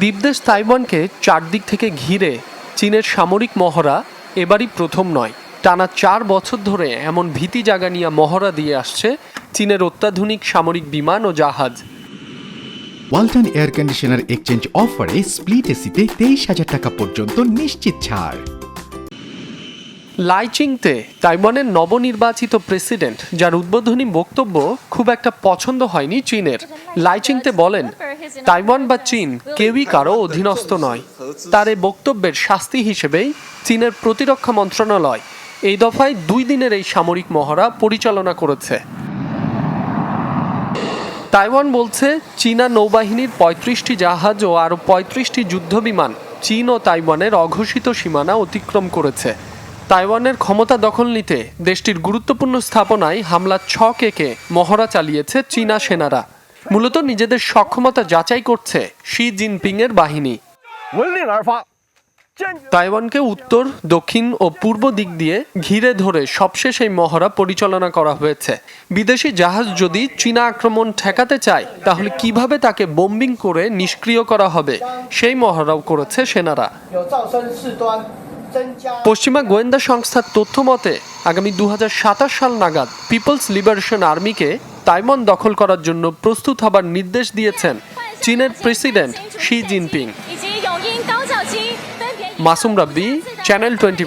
দ্বীপদেশ তাইওয়ানকে চারদিক থেকে ঘিরে চীনের সামরিক মহড়া এবারই প্রথম নয়। টানা চার বছর ধরে এমন ভীতি জাগা নিয়ে মহড়া দিয়ে আসছে চীনের অত্যাধুনিক সামরিক বিমান ও জাহাজ। ওয়ালটন এয়ার কন্ডিশনার এক্সচেঞ্জ অফারে স্প্লিট এসিতে তেইশ হাজার টাকা পর্যন্ত নিশ্চিত ছাড়। লাইচিংতে তাইওয়ানের নবনির্বাচিত প্রেসিডেন্ট, যার উদ্বোধনী বক্তব্য খুব একটা পছন্দ হয়নি চীনের। লাইচিংতে বলেন, তাইওয়ান বা চীন কেউই কারও অধীনস্থ নয়। তার এই বক্তব্যের শাস্তি হিসেবেই চীনের প্রতিরক্ষা মন্ত্রণালয় এই দফায় দুই দিনের এই সামরিক মহড়া পরিচালনা করেছে। তাইওয়ান বলছে, চীনা নৌবাহিনীর পঁয়ত্রিশটি জাহাজ ও আরও পঁয়ত্রিশটি যুদ্ধবিমান চীন ও তাইওয়ানের অঘোষিত সীমানা অতিক্রম করেছে। তাইওয়ানের ক্ষমতা দখল নিতে দেশটির গুরুত্বপূর্ণ স্থাপনায় হামলা ছ কেকে মহড়া চালিয়েছে চীনা সেনারা। মূলত নিজেদের সক্ষমতা যাচাই করছে শি জিনপিংয়ের বাহিনী। তাইওয়ানকে উত্তর, দক্ষিণ ও পূর্ব দিক দিয়ে ঘিরে ধরে সবশেষ এই মহড়া পরিচালনা করা হয়েছে। বিদেশি জাহাজ যদি চীনা আক্রমণ ঠেকাতে চায়, তাহলে কীভাবে তাকে বোম্বিং করে নিষ্ক্রিয় করা হবে? সেই মহড়াও করেছে সেনারা। পশ্চিমা গোয়েন্দা সংস্থার তথ্য মতে, আগামী দু হাজার সাতাশ সাল নাগাদ পিপলস লিবারেশন আর্মিকে তাইমন দখল করার জন্য প্রস্তুত হবার নির্দেশ দিয়েছেন চীনের president Xi Jinping. Masum Rabbi, channel twenty